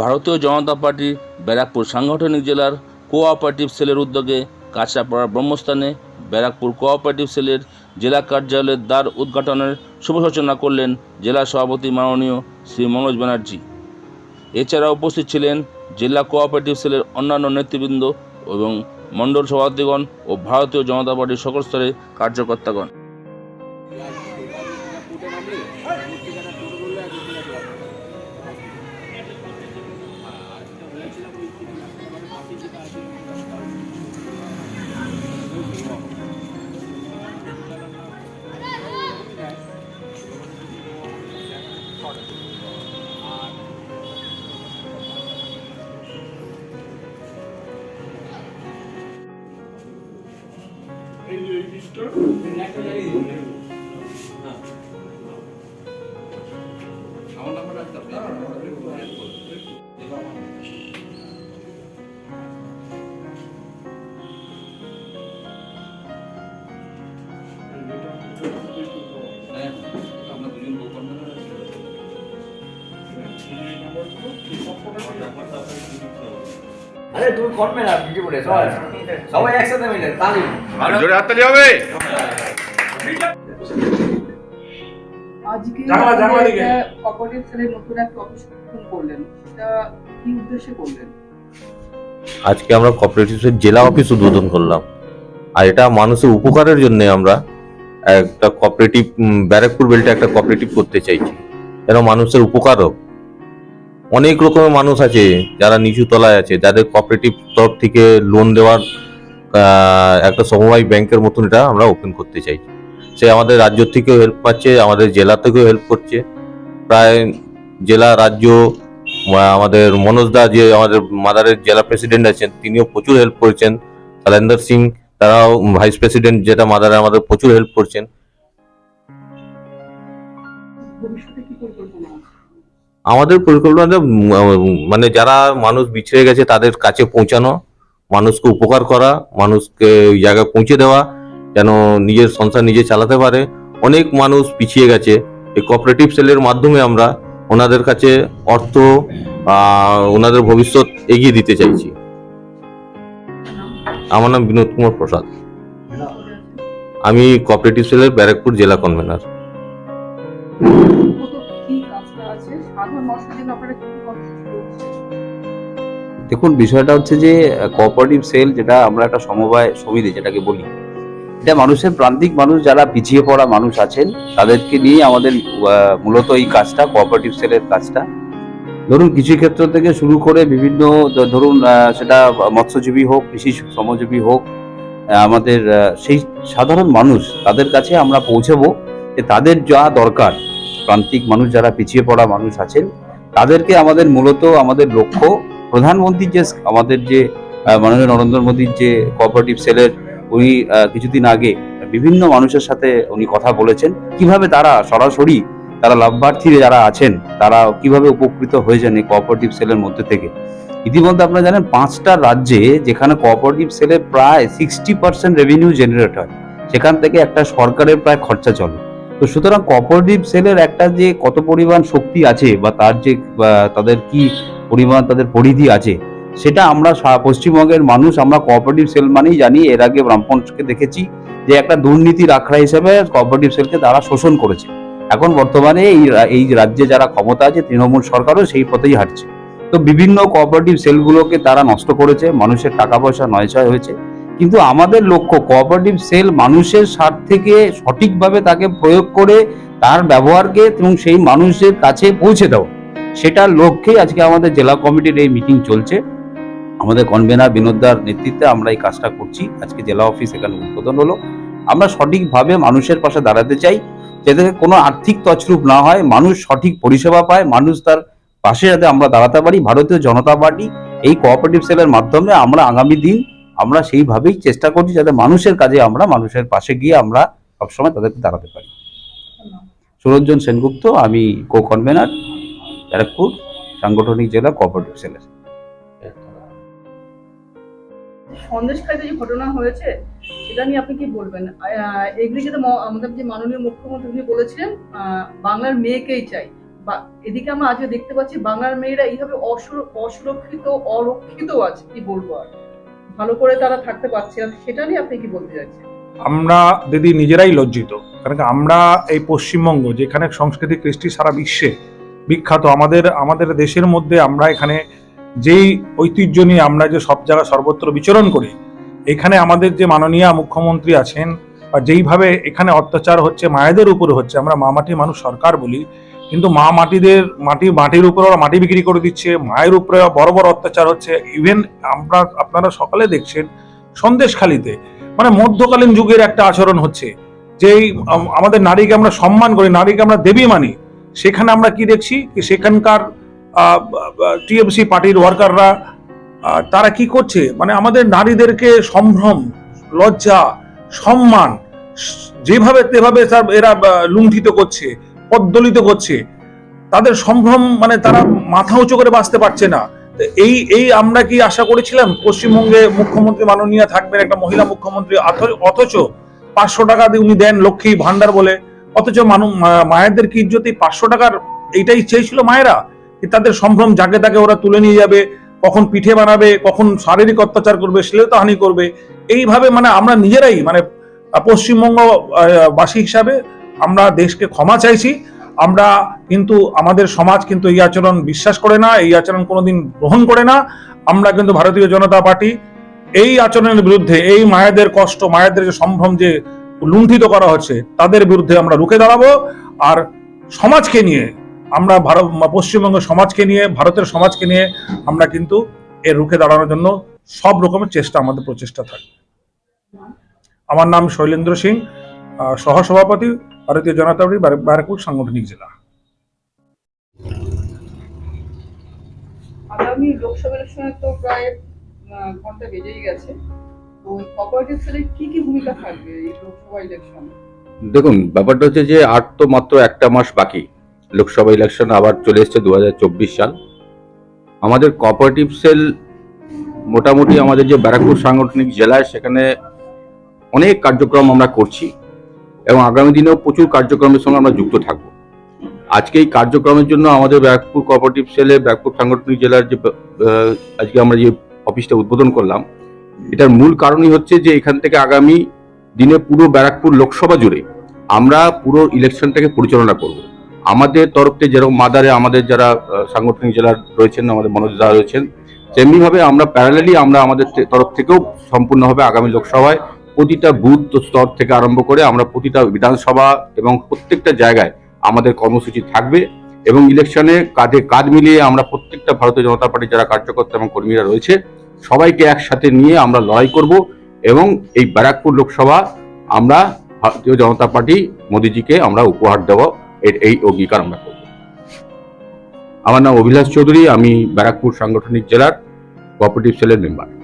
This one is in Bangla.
ভারতীয় জনতা পার্টির ব্যারাকপুর সাংগঠনিক জেলার কোঅপারেটিভ সেলের উদ্যোগে কাঁচরাপাড়া ব্রহ্মস্থানে ব্যারাকপুর কোঅপারেটিভ সেলের জেলা কার্যালয়ের দ্বার উদ্ঘাটনের শুভ সূচনা করলেন জেলা সভাপতি মাননীয় শ্রী মনোজ ব্যানার্জি। এছাড়া উপস্থিত ছিলেন জেলা কোঅপারেটিভ সেলের অন্যান্য নেতৃবৃন্দ এবং মণ্ডল সভাপতিগণ ও ভারতীয় জনতা পার্টির সকল স্তরের কার্যকর্তাগণ। এই যে এই পিসটা আমার নাম্বার রাখতে আরে তুমি করবে না ভিডিও করে সবাই সবাই একসাথে মিলে তালি জোরে হাততালি হবে। আজকে সেলের নতুন একটা করলেন। সেটা কি উদ্দেশ্যে করলেন? আজকে আমরা কোঅপারেটিভের জেলা অফিস উদ্বোধন করলাম। আর এটা মানুষের উপকারের জন্য আমরা একটা কোঅপারেটিভ ব্যারাকপুর বেল্টে একটা কোঅপারেটিভ করতে চাইছি। যেন মানুষের উপকার হোক। অনেক রকমের মানুষ আছে যারা নিচু তলায় আছে, যাদের কোঅপারেটিভ তরফ থেকে লোন দেওয়ার একটা সমবায় ব্যাংকের মতন এটা আমরা ওপেন করতে চাইছি সে আমাদের রাজ্য থেকেও হেল্প পাচ্ছে, আমাদের জেলা থেকেও হেল্প করছে। প্রায় জেলা, রাজ্য আমাদের মনোজ দা যে আমাদের মাদারের জেলা প্রেসিডেন্ট আছেন, তিনিও প্রচুর হেল্প করেছেন। শালেন্দর সিং, তারাও ভাইস প্রেসিডেন্ট যেটা মাদারে, আমাদের প্রচুর হেল্প করছেন। পরিকল্পনা আমাদের পরিকল্পনাটা মানে যারা মানুষ বিছড়ে গেছে তাদের কাছে পৌঁছানো, মানুষকে উপকার করা, মানুষকে ওই জায়গায় পৌঁছে দেওয়া, যেন নিজের সংসার নিজে চালাতে পারে। অনেক মানুষ পিছিয়ে গেছে। এই কোঅপারেটিভ সেলের মাধ্যমে আমরা ওনাদের কাছে অর্থ ওনাদের ভবিষ্যৎ এগিয়ে দিতে চাইছি। আমার নাম বিনোদ কুমার প্রসাদ। আমি কোঅপারেটিভ সেলের ব্যারাকপুর জেলা কনভেনার দেখুন, বিষয়টা হচ্ছে যে কোঅপারেটিভ সেল যেটা আমরা একটা সমবায় সমিতি যেটাকে বলি, এটা মানুষের প্রান্তিক মানুষ যারা পিছিয়ে পড়া মানুষ আছেন, তাদেরকে নিয়ে আমাদের মূলত এই কাজটা কোঅপারেটিভ সেলের কাজটা। ধরুন, কৃষি ক্ষেত্র থেকে শুরু করে বিভিন্ন ধরুন সেটা মৎস্যজীবী হোক, কৃষি শ্রমজীবী হোক আমাদের সেই সাধারণ মানুষ তাদের কাছে আমরা পৌঁছাবো যে তাদের যা দরকার প্রান্তিক মানুষ যারা পিছিয়ে পড়া মানুষ আছেন, তাদেরকে আমাদের মূলত আমাদের লক্ষ্য প্রধানমন্ত্রীর যে আমাদের যে মাননীয় নরেন্দ্র মোদীর যে কোঅপারেটিভ সেলের উনি কিছুদিন আগে বিভিন্ন মানুষের সাথে উনি কথা বলেছেন। কীভাবে তারা সরাসরি তারা লাভার্থী যারা আছেন, তারা কীভাবে উপকৃত হয়েছেন এই কোঅপারেটিভ সেলের মধ্যে থেকে? ইতিমধ্যে আপনারা জানেন পাঁচটা রাজ্যে যেখানে কোঅপারেটিভ সেলে প্রায় সিক্সটি পার্সেন্ট রেভিনিউ জেনারেট হয়। সেখান থেকে একটা সরকারের প্রায় খরচা চলে। তো সুতরাং কোঅপারেটিভ সেলের একটা যে কত পরিমাণ শক্তি আছে বা তার যে তাদের কি পরিমাণ, তাদের পরিধি আছে, সেটা আমরা পশ্চিমবঙ্গের মানুষ আমরা কোঅপারেটিভ সেল মানেই জানি। এর আগে ব্রাহ্মণকে দেখেছি যে একটা দুর্নীতির আখড়া হিসেবে কোঅপারেটিভ সেলকে তারা শোষণ করেছে। এখন বর্তমানে এই এই রাজ্যে যারা ক্ষমতা আছে, তৃণমূল সরকারও সেই পথেই হাঁটছে। তো বিভিন্ন কোঅপারেটিভ সেলগুলোকে তারা নষ্ট করেছে। মানুষের টাকা পয়সা নয়ছয় হয়েছে। কিন্তু আমাদের লক্ষ্য কোঅপারেটিভ সেল মানুষের স্বার্থ থেকে সঠিকভাবে তাকে প্রয়োগ করে তার ব্যবহারকে এবং সেই মানুষের কাছে পৌঁছে দেওয়া। সেটার লক্ষ্যেই আজকে আমাদের জেলা কমিটির এই মিটিং চলছে। আমাদের কনভেনার বিনোদার নেতৃত্বে আমরা এই কাজটা করছি। আজকে জেলা অফিস এখানে উদ্বোধন হলো। আমরা সঠিকভাবে মানুষের পাশে দাঁড়াতে চাই। যাতে কোনো আর্থিক তছরূপ না হয়, মানুষ সঠিক পরিষেবা পায়, মানুষ তার পাশে যাতে আমরা দাঁড়াতে পারি। ভারতীয় জনতা পার্টি এই কোঅপারেটিভ সেলের মাধ্যমে আমরা আগামী দিন আমরা সেইভাবেই চেষ্টা করছি যাতে মানুষের কাজে আমরা, মানুষের পাশে গিয়ে আমরা সবসময় তাদেরকে দাঁড়াতে পারি। সুরঞ্জন সেনগুপ্ত, আমি কো কনভেনার ব্যারাকপুর, সাংগঠনিক জেলা কোঅপারেটিভ সেলের। যে ঘটনা হয়েছে, সেটা নিয়ে আপনি কি বলবেন? আমাদের যে মাননীয় মুখ্যমন্ত্রী বাংলার মেয়েকেই চাই। বা- এদিকে আমরা আজকে দেখতে পাচ্ছি, বাংলার মেয়েরা এইভাবে অসুর- অসুরক্ষিত অরক্ষিত আছে, কি বলব আর? ভালো করে তারা থাকতে পারছে না, সেটা নিয়ে আপনি কি বলতে চাচ্ছেন আমরা দিদি নিজেরাই লজ্জিত, কারণ আমরা এই পশ্চিমবঙ্গ, যেখানে সংস্কৃতি, কৃষ্টি সারা বিশ্বে বিখ্যাত, আমাদের আমাদের দেশের মধ্যে আমরা এখানে যেই ঐতিহ্য নিয়ে আমরা যে সব জায়গা সর্বত্র বিচরণ করি, এখানে আমাদের যে মাননীয় মুখ্যমন্ত্রী আছেন, বা যেইভাবে এখানে অত্যাচার হচ্ছে, মায়েদের উপরে হচ্ছে, আমরা মা মাটি মানুষ সরকার বলি কিন্তু মা মাটিদের, মাটি, মাটির উপরে ওরা মাটি বিক্রি করে দিচ্ছে, মায়ের উপরে বড় বড় অত্যাচার হচ্ছে। ইভেন আমরা, আপনারা সকালে দেখছেন সন্দেশখালিতে মানে মধ্যকালীন যুগের একটা আচরণ হচ্ছে। আম- আমাদের নারীকে আমরা সম্মান করি, নারীকে আমরা দেবী মানি। সেখানে আমরা কি দেখছি? সেখানকার টিএমসি পার্টির ওয়ার্কাররা তারা কি করছে? মানে আমাদের নারীদেরকে সম্ভ্রম, লজ্জা, সম্মান যেভাবে, তেভাবে এরা লুণ্ঠিত করছে। পদ্দলিত করছে। তাদের সম্ভ্রম মানে তারা মাথা উঁচু করে বাঁচতে পারছে না। এই এই আমরা কি আশা করেছিলাম? পশ্চিমবঙ্গে মুখ্যমন্ত্রী মাননীয় থাকবেন একটা মহিলা মুখ্যমন্ত্রী অথচ পাঁচশো টাকা উনি দেন লক্ষ্মী ভান্ডার বলে। অথচ মানু মা- মায়েদের কি ইজ্জতে? পাঁচশো টাকার এইটাই চেয়েছিল মায়েরা তাদের সম্ভ্রম যাকে তাকে ওরা তুলে নিয়ে যাবে কখন পিঠে বানাবে কখন শারীরিক অত্যাচার করবে শ্লীলতাহানি করবে। এইভাবে মানে আমরা নিজেরাই মানে আহ, পশ্চিমবঙ্গ আহ, বাসী হিসাবে আমরা দেশকে ক্ষমা চাইছি, আমরা কিন্তু আমাদের সমাজ কিন্তু এই আচরণ বিশ্বাস করে না, এই আচরণ কোনোদিন গ্রহণ করে না, আমরা কিন্তু ভারতীয় জনতা পার্টি এই আচরণের বিরুদ্ধে, এই মায়েদের কষ্ট, মায়েদের যে সম্ভ্রম যে লুণ্ঠিত করা হচ্ছে, তাদের বিরুদ্ধে আমরা রুখে দাঁড়াবো। আর সমাজকে নিয়ে, আমরা ভারত পশ্চিমবঙ্গের সমাজকে নিয়ে, ভারতের সমাজকে নিয়ে আমরা কিন্তু এর রুখে দাঁড়ানোর জন্য সব রকমের চেষ্টা আমাদের প্রচেষ্টা থাকবে। আমার নাম শৈলেন্দ্র সিং সহসভাপতি ভারতীয় জনতা পার্টি ব্যারাকপুর সাংগঠনিক জেলা। আগামী লোকসভা ইলেকশনে তো প্রায় ঘণ্টা বেজেই গেছে। তো কোঅপারেটিভ সেলের কি কি ভূমিকা থাকবে এই লোকসভা ইলেকশনে? দেখুন ব্যাপারটা হচ্ছে যে আর তো মাত্র একটা মাস বাকি। লোকসভা ইলেকশন আবার চলে এসছে দু হাজার চব্বিশ সাল। আমাদের কোঅপারেটিভ সেল মোটামুটি আমাদের যে ব্যারাকপুর সাংগঠনিক জেলায় সেখানে অনেক কার্যক্রম আমরা করছি। এবং আগামী দিনেও প্রচুর কার্যক্রমের সঙ্গে আমরা যুক্ত থাকব। আজকে এই কার্যক্রমের জন্য আমাদের ব্যারাকপুর কোঅপারেটিভ সেলে, ব্যারাকপুর সাংগঠনিক জেলার যে আজকে আমরা যে অফিসটা উদ্বোধন করলাম, এটার মূল কারণই হচ্ছে যে এখান থেকে আগামী দিনে পুরো ব্যারাকপুর লোকসভা জুড়ে আমরা পুরো ইলেকশনটাকে পরিচালনা করব। আমাদের তরফ থেকে যেরকম মাদারে আমাদের যারা সাংগঠনিক জেলার রয়েছেন, আমাদের মনোজ দা রয়েছেন, তেমনিভাবে আমরা প্যারালালি আমরা আমাদের তরফ থেকেও সম্পূর্ণভাবে আগামী লোকসভায় প্রতিটা বুথ স্তর থেকে আরম্ভ করে আমরা প্রতিটা বিধানসভা এবং প্রত্যেকটা জায়গায় আমাদের কর্মসূচি থাকবে এবং ইলেকশনে কাঁধে কাঁধ মিলিয়ে আমরা প্রত্যেকটা ভারতীয় জনতা পার্টির যারা কার্যকর্তা এবং কর্মীরা রয়েছে, সবাইকে একসাথে নিয়ে আমরা লড়াই করব এবং এই ব্যারাকপুর লোকসভা আমরা ভারতীয় জনতা পার্টি মোদিজিকে আমরা উপহার দেব, এর- এই অঙ্গীকার আমরা করব। আমার নাম অভিলাষ চৌধুরী, আমি ব্যারাকপুর সাংগঠনিক জেলার কোঅপারেটিভ সেলের মেম্বার